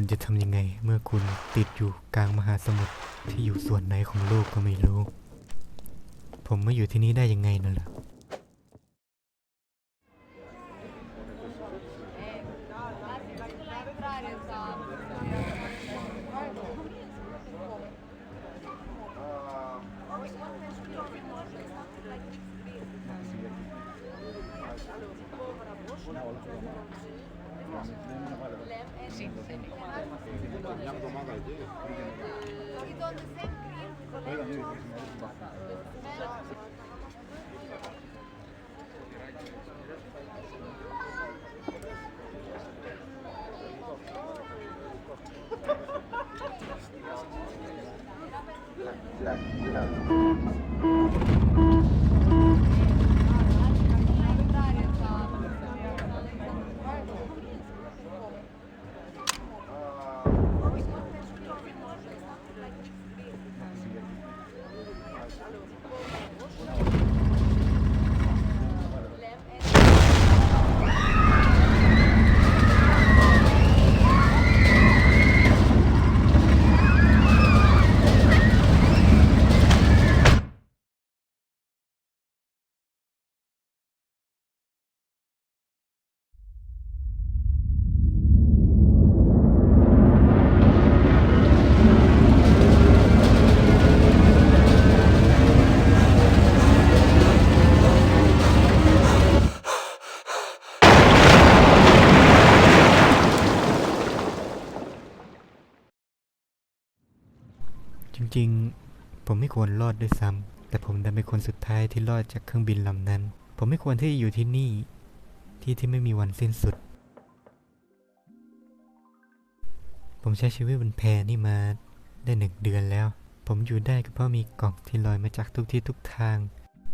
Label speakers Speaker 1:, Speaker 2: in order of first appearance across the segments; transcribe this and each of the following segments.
Speaker 1: คุณจะทำยังไง เมื่อคุณติดอยู่กลางมหาสมุทรที่อยู่ส่วนไหนของโลกก็ไม่รู้ ผมมาอยู่ที่นี่ได้ยังไงนั่นล่ะ Sí. จริงๆ ผมไม่ควรรอดด้วยซ้ำแต่ผมดันเป็นคนสุดท้ายที่รอดจากเครื่องบินลำนั้น ผมไม่ควรที่จะอยู่ที่นี่ ที่ที่ไม่มีวันสิ้นสุด ผมใช้ชีวิตบนแพนี่มาได้หนึ่งเดือนแล้ว ผมอยู่ได้ก็เพราะมีกล่องที่ลอยมาจากทุกที่ทุกทาง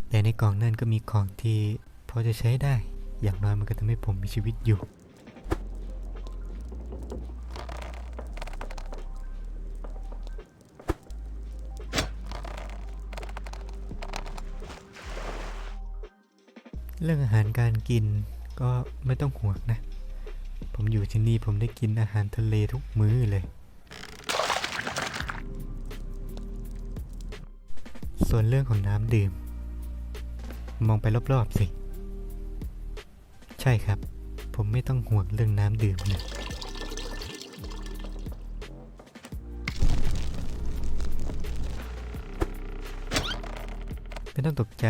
Speaker 1: แต่ในกล่องนั่นก็มีของที่พอจะใช้ได้ อย่างน้อยมันก็ทำให้ผมมีชีวิตอยู่ เรื่องอาหารการกินก็ไม่ต้องห่วงนะ ผมอยู่ที่นี่ผมได้กินอาหารทะเลทุกมื้อเลย ส่วนเรื่องของน้ำดื่ม มองไปรอบๆสิ ใช่ครับ ผมไม่ต้องห่วงเรื่องน้ำดื่มเลยไม่ต้องตกใจ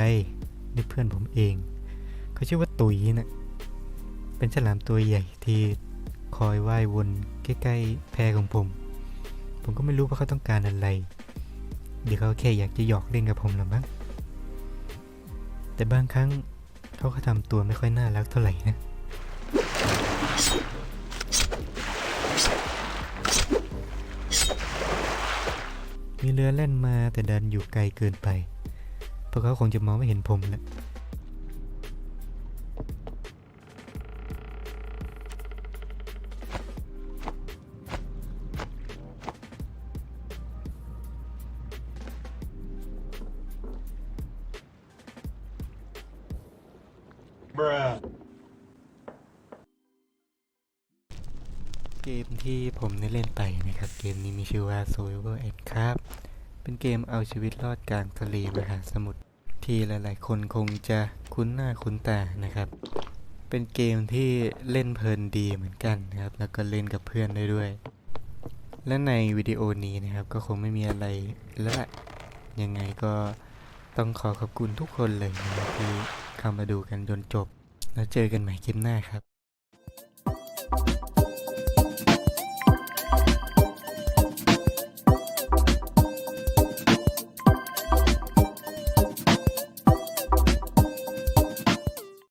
Speaker 1: นี่เพื่อนผมเอง เขาชื่อว่าตุยนะ่ะเป็นฉลามตัวใหญ่ที่คอยว่ายวนใกล้ๆแพของผม ผมก็ไม่รู้ว่าเขาต้องการอะไร เดี๋ยวเขาแค่อยากจะหยอกเล่นกับผมหรือมั้งแต่บางครั้งเขาก็ทำตัวไม่ค่อยน่ารักเท่าไหร่นะมีเรือแล่นมาแต่ดันอยู่ไกลเกินไป พวกเขาคงจะมองไม่เห็นผมแล้ว
Speaker 2: Bruh.
Speaker 1: เกมที่ผมได้เล่นไปนะครับ เกมนี้มีชื่อว่า Survival and Craft เป็นเกมเอาชีวิตรอดกลางทะเลมหาสมุทรที่หลายๆ คนคงจะคุ้นหน้าคุ้นตานะครับ เป็นเกมที่เล่นเพลินดีเหมือนกันนะครับ แล้วก็เล่นกับเพื่อนได้ด้วย และในวิดีโอนี้นะครับ ก็คงไม่มีอะไรแล้วล่ะยังไงก็ต้องขอขอบคุณทุกคนเลยนะที่ เข้ามาดูกันจนจบ แล้วเจอกันใหม่คลิปหน้าครับ